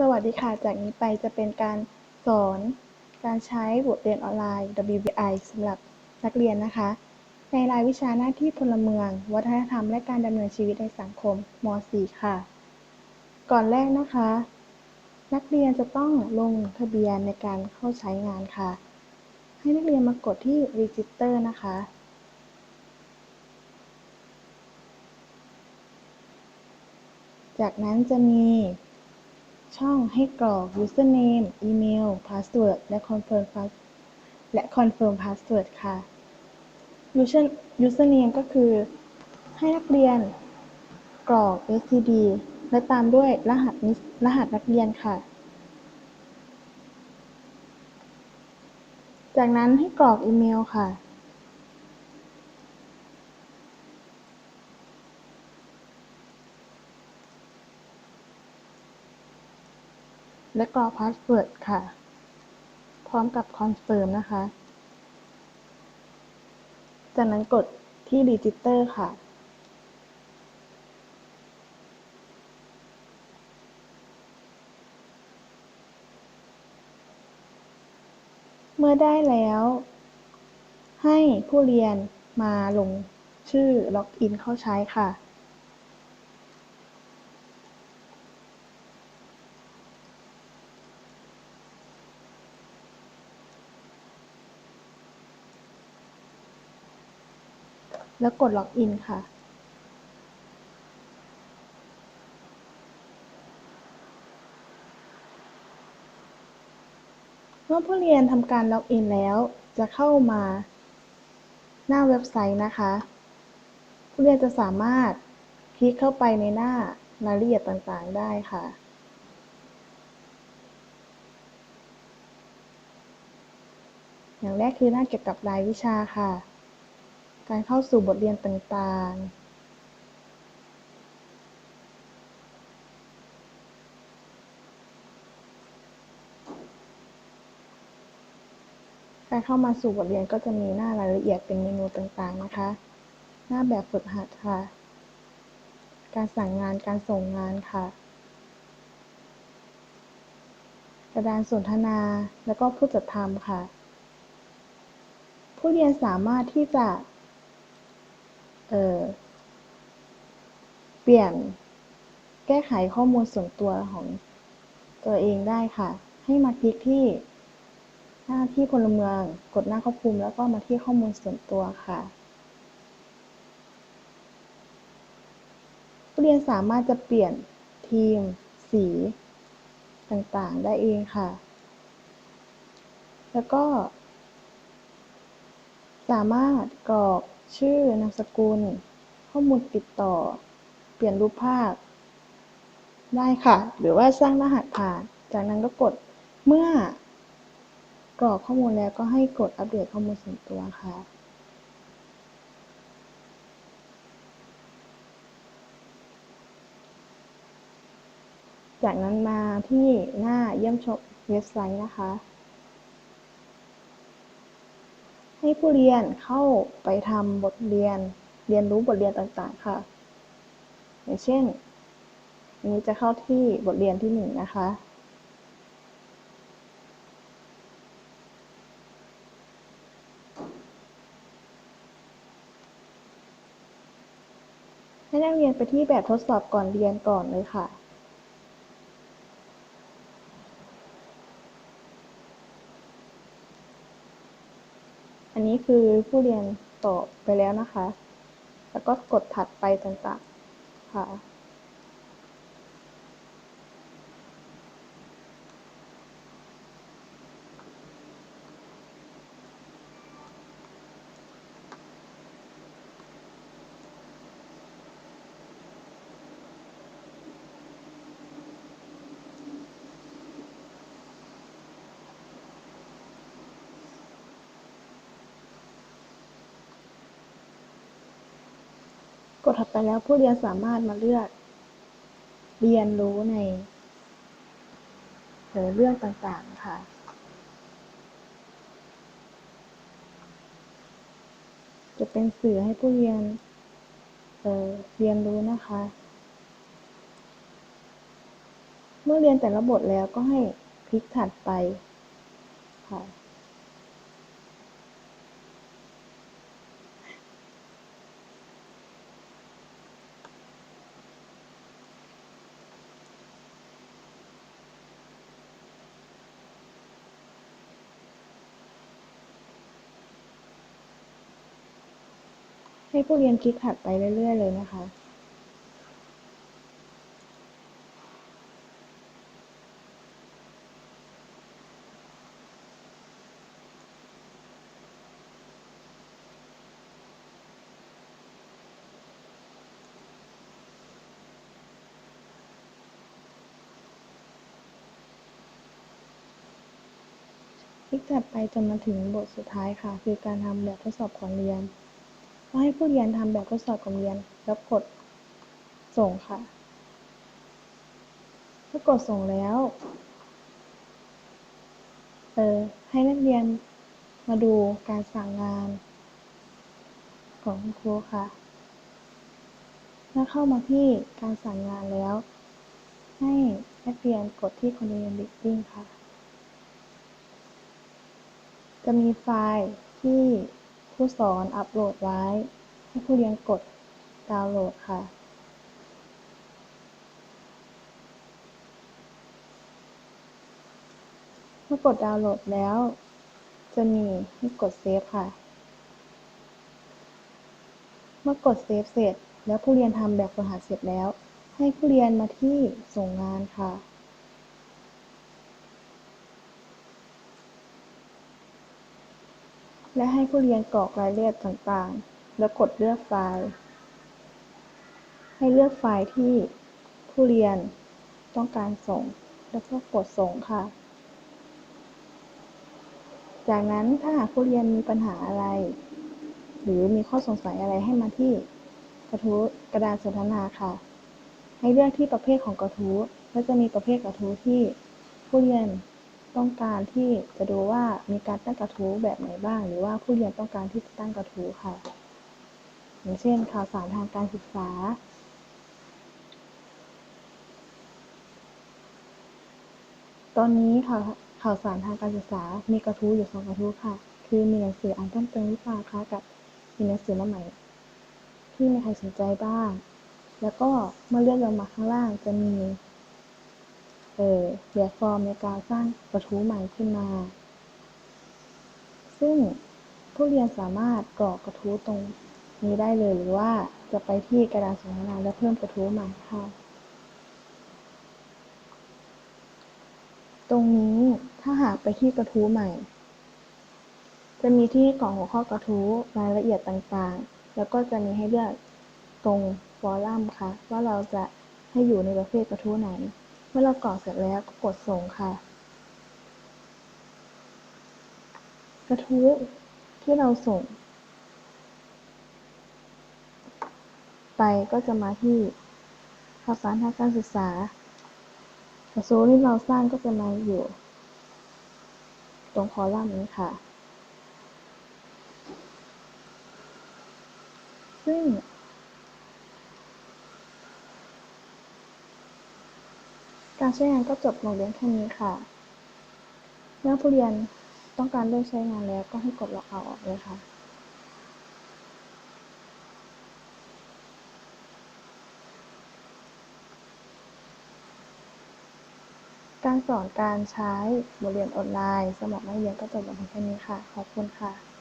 สวัสดีค่ะ จากนี้ไปจะเป็นการสอนการใช้บทเรียนออนไลน์ WBI สำหรับนักเรียนนะคะ ในรายวิชาหน้าที่พลเมือง วัฒนธรรม และการดำเนินชีวิตในสังคมม .4 ค่ะ ก่อนแรกนะคะ นักเรียนจะต้องลงทะเบียนในการเข้าใช้งานค่ะ ให้นักเรียนมากดที่ Register นะคะจากนั้นจะมี ช่องให้กรอก username อีเมล password และ confirm pass และ confirm password ค่ะ user username ก็คือ ให้นักเรียนกรอก std และตามด้วยรหัสรหัสนักเรียนค่ะ จากนั้นให้กรอกอีเมลค่ะ และกรอกพาสเวิร์ดค่ะ พร้อมกับคอนเฟิร์มนะคะ จากนั้นกดที่ Register ค่ะ เมื่อได้แล้ว ให้ผู้เรียนมาลงชื่อล็อกอินเข้าใช้ค่ะ แล้วกดล็อกอินค่ะ เมื่อผู้เรียนทำการล็อกอินแล้ว จะเข้ามา หน้าเว็บไซต์นะคะ ผู้เรียนจะสามารถคลิกเข้าไปในหน้ารายละเอียดต่างๆได้ค่ะอย่างแรกคือหน้าเกี่ยวกับรายวิชาค่ะ การเข้าสู่บทเรียนต่าง ๆการเข้ามาสู่บทเรียนก็จะมีหน้ารายละเอียดเป็นเมนูต่างๆนะคะ หน้าแบบฝึกหัดค่ะ การสั่งงาน การส่งงานค่ะ กระดานสนทนา แล้วก็ผู้จัดทำค่ะ ผู้เรียนสามารถที่จะ เออเปลี่ยนแก้ไขข้อมูลส่วนตัวของตัวเองได้ค่ะ ให้มาคลิกที่หน้าที่พลเมือง กดหน้าควบคุม แล้วก็มาที่ข้อมูลส่วนตัวค่ะ ผู้เรียนสามารถจะเปลี่ยนทีม สีต่างๆ ได้เองค่ะ แล้วก็ สามารถกรอก ชื่อ นามสกุล ข้อมูลติดต่อ เปลี่ยนรูปภาพ ได้ค่ะ หรือว่าสร้างรหัสผ่าน จากนั้นก็กด เมื่อกรอกข้อมูลแล้วก็ให้กดอัปเดตข้อมูลส่วนตัวค่ะจากนั้นมาที่หน้าเยี่ยมชมเว็บไซต์นะคะ ให้ผู้เรียนเข้าไปทำบทเรียนเรียนรู้บทเรียนต่างๆค่ะ อย่างเช่น อันนี้จะเข้าที่บทเรียนที่หนึ่งนะคะ ให้นักเรียนไปที่แบบทดสอบก่อนเรียนก่อนเลยค่ะ อันนี้คือผู้เรียนตอบไปแล้วนะคะ แล้วก็กดถัดไปต่างๆค่ะ กดถัดไปแล้วผู้เรียนสามารถมาเลือก เรียนรู้ในเรื่องต่างๆค่ะจะเป็นสื่อให้ผู้เรียนเเรียนรู้นะคะ เมื่อเรียนแต่ละบทแล้วก็ให้คลิกถัดไปค่ะ ให้ผู้เรียนคลิกถัดไปเรื่อย ๆ เลยนะคะ คลิกถัดไปจนมาถึงบทสุดท้ายค่ะ คือการทำแบบทดสอบของเรียน ก็ให้ผู้เรียนทำแบบทดสอบของเรียน แล้วกดส่งค่ะ เมื่อกดส่งแล้วเออให้นักเรียนมาดูการสั่งงาน ของคุณครูค่ะเมื่อเข้ามาที่การสั่งงานแล้ว ให้นักเรียนกดที่ Continuous Reading ค่ะ จะมีไฟล์ที่ ผู้สอนอัปโหลดไว้ ให้ผู้เรียนกดดาวน์โหลดค่ะ เมื่อกดดาวน์โหลดแล้ว จะมีให้กดเซฟค่ะ เมื่อกดเซฟเสร็จ แล้วผู้เรียนทำแบบฝึกหัดเสร็จแล้ว ให้ผู้เรียนมาที่ส่งงานค่ะ และให้ผู้เรียนกรอกรายละเอียดต่างๆ แล้วกดเลือกไฟล์ ให้เลือกไฟล์ที่ผู้เรียนต้องการส่ง แล้วก็กดส่งค่ะ จากนั้นถ้าหากผู้เรียนมีปัญหาอะไร หรือมีข้อสงสัยอะไรให้มาที่กระทู้กระดานสนทนาค่ะ ให้เลือกที่ประเภทของกระทู้และจะมีประเภทกระทู้ที่ผู้เรียน ต้องการที่จะดูว่ามีการตั้งกระทู้แบบไหนบ้าง หรือว่าผู้เรียนต้องการที่จะตั้งกระทู้ค่ะ อย่างเช่น ข่าวสารทางการศึกษา ตอนนี้ข่าวข่าวสารทางการศึกษา มีกระทู้อยู่สองกระทู้ค่ะ คือมีหนังสืออ่านเพิ่มเติมหรือเปล่าคะกับมีหนังสือมาใหม่ ที่มีใครสนใจบ้าง แล้วก็เมื่อเลื่อนลงมาข้างล่างจะมี เอ่อแบบฟอร์มในการสร้างกระทู้ใหม่ขึ้นมา ซึ่งผู้เรียนสามารถกรอกกระทู้ตรงนี้ได้เลยหรือว่าจะไปที่กระดานสนทนาและเพิ่มกระทู้ใหม่ค่ะตรงนี้ถ้าหากไปที่กระทู้ใหม่ จะมีที่กล่องหัวข้อกระทู้รายละเอียดต่างๆ แล้วก็จะมีให้เลือกตรงฟอรัมค่ะ ว่าเราจะให้อยู่ในประเภทกระทู้ไหน มื่อเรากรอกเสร็จแล้วก็กดส่งค่ะ กระทู้ที่เราส่ง ไปก็จะมาที่ข่าวสารทางการศึกษากระทู้ที่เราสร้างก็จะมาอยู่ ตรงคอลัมน์นี้ค่ะซึ่ง การใช้งานก็จบลงเพียงแค่นี้ค่ะ เมื่อผู้เรียนต้องการเลิกใช้งานแล้วก็ให้กดล็อกเอาออกเลยค่ะการสอนการใช้บทเรียนออนไลน์ สมัครนักเรียนก็จบลงแค่นี้ค่ะ ขอบคุณค่ะ